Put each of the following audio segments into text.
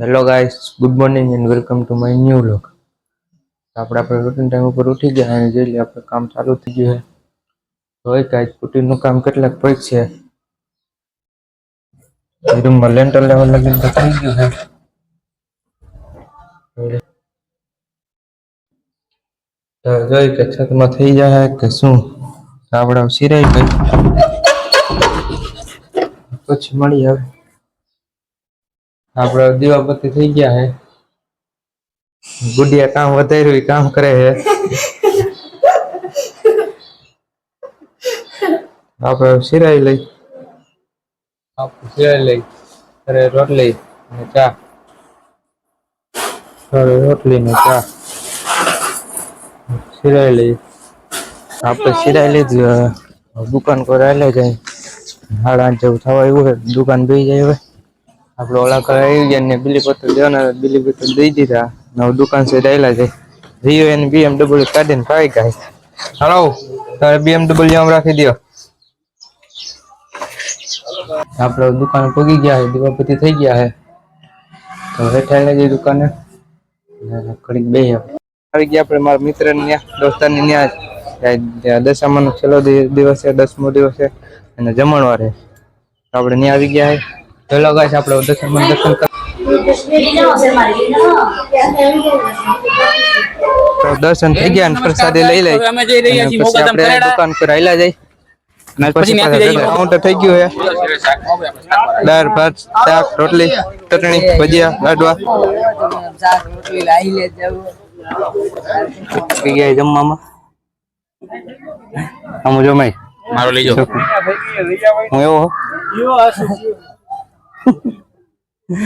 Hello guys good morning and welcome to my new vlog આપણે આપણે routine time ઉપર ઉઠી ગયા અને જોઈ લઈએ આપણે કામ ચાલુ થઈ ગયું છે. હોય ગાઈસ રૂટીનનું કામ કેટલાક પૈક છે. રૂમમાં લેન્ટર લેવલ લગીને તો થઈ ગયું છે. તો જોઈ કે છતમાં થઈ જાય કે શું? તો આપણે હવે સિરાઈ ગઈ પછી મળી આવે. આપણે દીવાબત્તી થઈ ગયા હે. ગુડિયા કામ વધાર્યું ઈ કામ કરે છે આપણે સિરાઈ લઈ. આપણે સિરાઈ લઈ. અરે રોટલી અને ચા. અરે રોટલી ને ચા. સિરાઈ લઈ. આપણે સિરાઈ લીધી હવે દુકાન પર આવેલા જાય. સાડા આઠ જેવું થવા આવ્યું છે દુકાન બેસી જાય હવે. આપણે ઓલા કરે આવી ગયા ને બિલી પત્ર દેવાના હતા, બિલી પત્ર દઈ દીધા. નવ દુકાન છે. આવેલા છે રિયો એને બીએમડબલ્યુ કાઢીને પાઈ ગયા હાલો તારે બીએમડબલ્યુ આમ રાખી દો આપણે દુકાન પગી ગયા છે દીવાપતિ થઈ ગયા છે. તો હેઠા લઈ દુકાને. ને બે આવી ગયા આપણે મારા મિત્ર ને દોસ્તારની ત્યાં દશામાનો છેલ્લો દિવસ છે દસમો દિવસ છે અને જમણવાર આપણે ત્યાં આવી ગયા છે. ચલો ગાઈસ આપણે દર્શન દર્શન તો દર્શન થઈ ગયા અને પ્રસાદી લઈ લઈ. હવે અમે જઈ રહ્યા છીએ દુકાન પર આયલા જઈ. અને પછી. કાઉન્ટર થઈ ગયું હે. દાળ ભાત શાક રોટલી ચટણી ભજીયા લાડવા. થઈ ગયા જમવામાં. આમ જમાય મારો લઈ જાઓ. હું એવો હો. હવે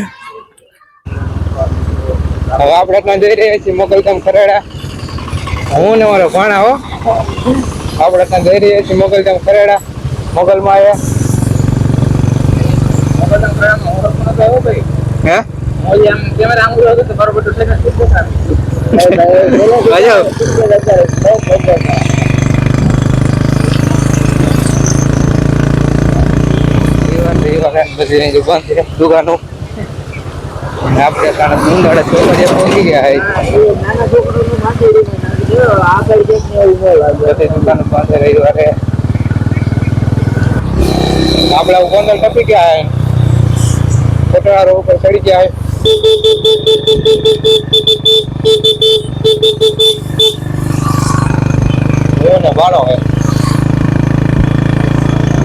આપણે ત્યાં જઈ રહ્યા છીએ મોગલધામ ખરેડા હું ને મારો ભાણા હો આપણે ત્યાં જઈ રહ્યા છીએ મોગલધામ ખરેડા મોગલમાં આવ્યા હે દુકાનો અને આપણે કારણે સુંદર છોકરો જે ગયા છે બધી દુકાનો પાસે રવિવારે આપણા ગોંડલ ટપી ગયા હે. પટવારો ઉપર ચડી ગયા હે. એવો ને બાળો હે.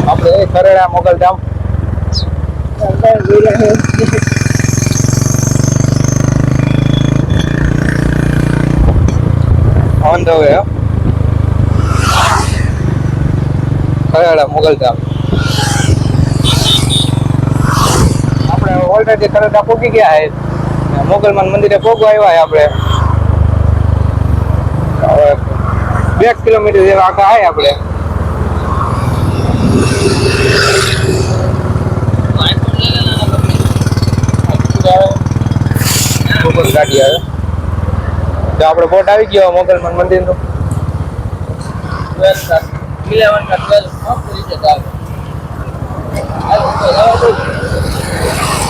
આપણે Khareda Mogaldham on the way Khareda Mogaldham આપણે ઓલરેડી ખરેડા પહોંચી ગયા. છે મોગલમાન મંદિરે પહોંચવા આવ્યા છે આપણે. હવે બે કિલોમીટર જેવા આગળ આવે આપણે. મોગલ ગાડી આવે. તો આપણે બોટ આવી ગયો મોગલમાન મંદિરનું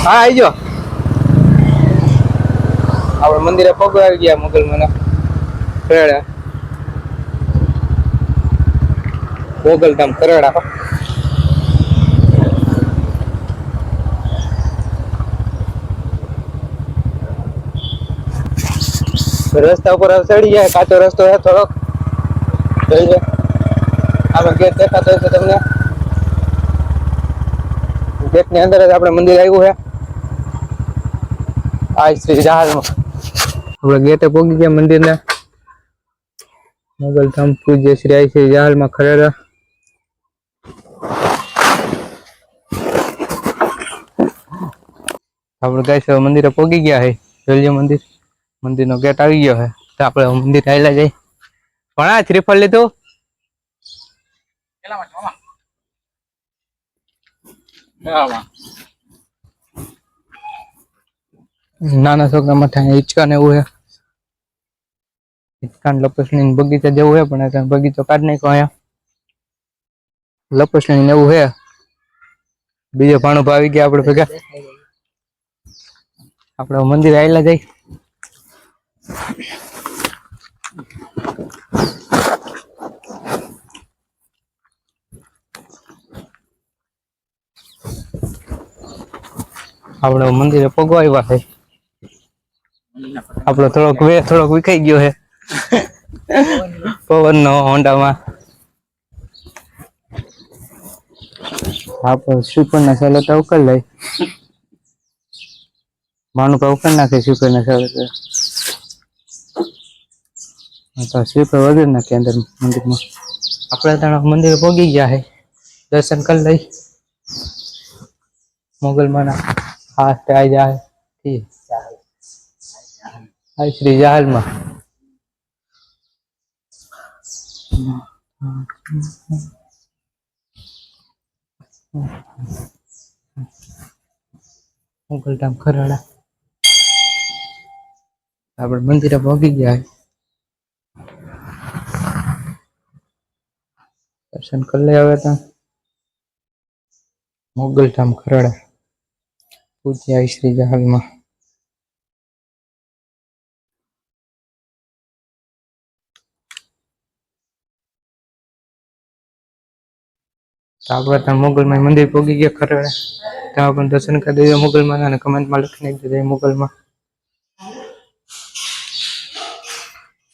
હા આવી ગયો. આપણે મંદિરે પગ આવી ગયા મોગલમાન ખરેડા મોગલધામ ખરેડા રસ્તા ઉપર હવે ચડી જાય, કાચો રસ્તો છે થોડોક. જોઈ લો. આપણે ગેટ દેખાતો હોય તો તમને. ગેટની અંદર જ આપણે મંદિર આવ્યું છે. આ શ્રી જહાજમાં આપણે ગેટે પહોંચી ગયા મંદિરના. મોગલધામ પૂજ્ય શ્રી આઈ શ્રી જહાલમાં ખરેડા. આપણે ગાઈસ હવે મંદિરે પહોંચી ગયા છે જોઈ લો મંદિર. મંદિરનો ગેટ આવી ગયો છે. તો આપણે મંદિર આવેલા જઈ ભણા શ્રીફળ લીધું. નાના છોકરા માટે હિંચકા ને એવું છે. હિંચકા ને લપસણી બગીચા જેવું છે પણ બગીચો કાઢ નાખ્યો અહીંયા. લપસણી ને એવું છે. બીજો ભાણું ભાવી ગયા આપણે ભેગા. આપણે મંદિર આવેલા જાય આપણે મંદિરે પગવા આવ્યા છે. આપણો થોડોક વે થોડોક વિખાઈ ગયો છે. પવન નો હોન્ડામાં. આપણે શ્રીપર ના ચાલે તો ઉકલ લઈ. માનું કા ઉકલ નાખે શ્રીપર ના ચાલે તો હા તો શ્રીપર વગેરે નાખે અંદર મંદિરમાં. આપણે ત્યાં મંદિરે પહોંચી ગયા છે દર્શન કરી લઈ. મોગલમાના હાથ આ જાય શ્રી આ શ્રી જહાલમાં મોગલધામ ખરાડા. આપણે મંદિરે પહોંચી ગયા દર્શન કરી લઈ હવે ત્યાં મોગલધામ ખરડા. પૂજ્ય શ્રી જહાલમાં આપણે ત્યાં મોગલમાં મંદિર પોગી ગયા ખરડા. ત્યાં પણ દર્શન કરી દેજો મોગલમાં અને કમેન્ટમાં લખી નાખી દેજો મોગલમાં.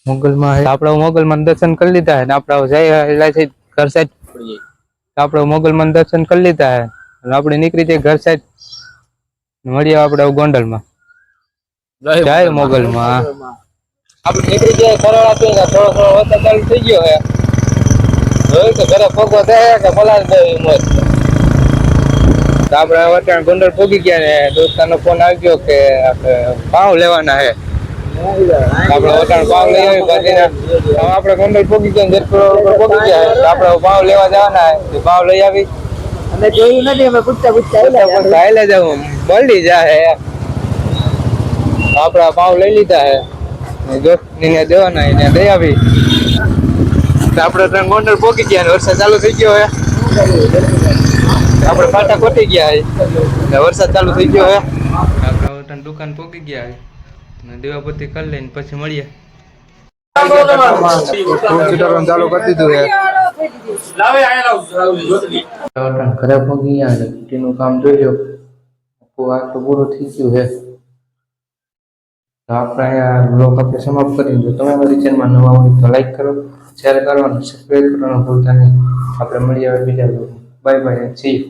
મોગલમાં આપણા મોગલમાં દર્શન કરી લીધા અને આપણા છે ઘર સાઈડ તો આપણે મોગલમાં દર્શન કરી લીધા હે. અને આપણે નીકળી જઈએ ઘર સાઈડ. મળીએ આપણે ગોંડલમાં. જય મોગલમાં. આપણે નીકળી ગયા સરળાથી ને થોડો થોડો વરસાદ ચાલુ થઈ ગયો હે. જોયું કે ઘરે ફોગો દે કે દે મોજ આપણે વટાણ ગોંડલ પહોંચી ગયા ને દોસ્તાનો ફોન આવી ગયો કે આપણે પાઉં લેવાના હે. આપણે વટાણ પાવ લઈ આવી હવે આપણે ગોંડલ ગયા જેટલો પહોંચી ગયા. તો આપણે પાવ લેવા જવાના તો પાવ લઈ આવી. અમે જોયું નથી અમે પૂછતા પૂછતા આવેલા જાવ મળી જાય આપડા પાવ લઈ લીધા હે. જોને ને દેવાના એને દઈ આવી. આપડે આપણે ત્યાં ગોંડલ પોકી ગયા ને વરસાદ ચાલુ થઈ ગયો હે. આપણે પાટા ખોટી ગયા હે. ને વરસાદ ચાલુ થઈ ગયો હે. આપણે હવે દુકાન પોકી ગયા હે. દેવાપતિ કરી લઈને પછી મળીએ. ચાલુ કરી દીધું ઘરે પહોંચી ગયા છે કામ જોઈ લો આખું આ તો પૂરું થઈ ગયું છે. તો આપણે અહીંયા બ્લોગ આપણે સમાપ્ત કરી જો તમે અમારી ચેનલમાં નવા હોય તો લાઈક કરો શેર કરવાનું સબસ્ક્રાઈબ કરવાનું ભૂલતા નહીં. આપણે મળીએ હવે બીજા બાય બાય સી યુ